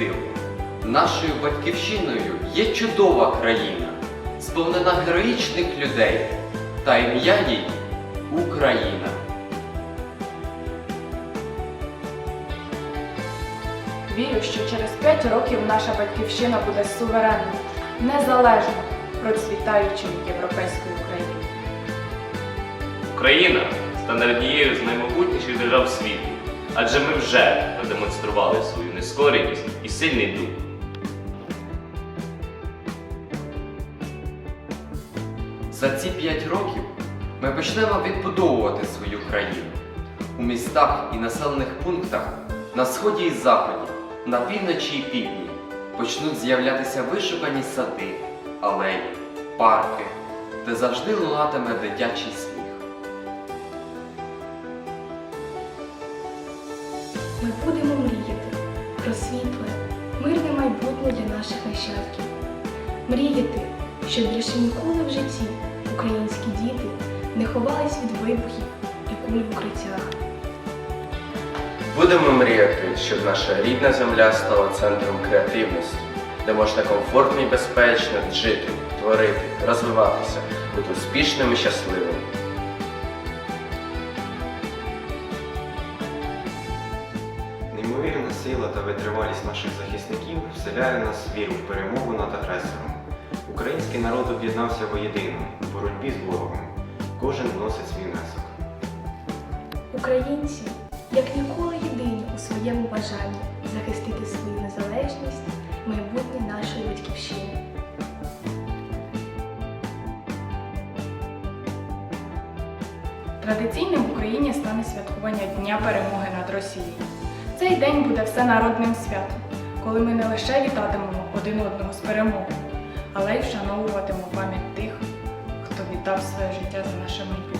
пощастило. Нашою батьківщиною є чудова країна, сповнена героїчних людей, та ім'я їй Україна. Вірю, що через 5 років наша батьківщина буде суверенною, незалежною, процвітаючою європейською країною. Україна стане однією з наймогутніших держав світу, адже ми вже продемонстрували свою нескореність і сильний дух. За ці п'ять років ми почнемо відбудовувати свою країну. У містах і населених пунктах на сході і заході, на півночі і півдні почнуть з'являтися вишукані сади, алеї, парки, де завжди лунатиме дитячий сміх. Ми будемо мріяти про світле, мирне майбутнє для наших нащадків. Мріяти, щоб більше ніколи в житті українські діти не ховались від вибухів і куль в укриттях. Будемо мріяти, щоб наша рідна земля стала центром креативності, де можна комфортно і безпечно жити, творити, розвиватися, бути успішним і щасливим. Сила та витривалість наших захисників вселяє нас віру в перемогу над агресором. Український народ об'єднався воєдино в боротьбі з ворогом. Кожен вносить свій внесок. Українці, як ніколи єдині у своєму бажанні захистити свою незалежність, майбутнє нашої батьківщини. Традиційним в Україні стане святкування Дня перемоги над Росією. Цей день буде всенародним святом, коли ми не лише вітатимемо один одного з перемогою, але й вшановуватимемо пам'ять тих, хто віддав своє життя за наше майбутнє.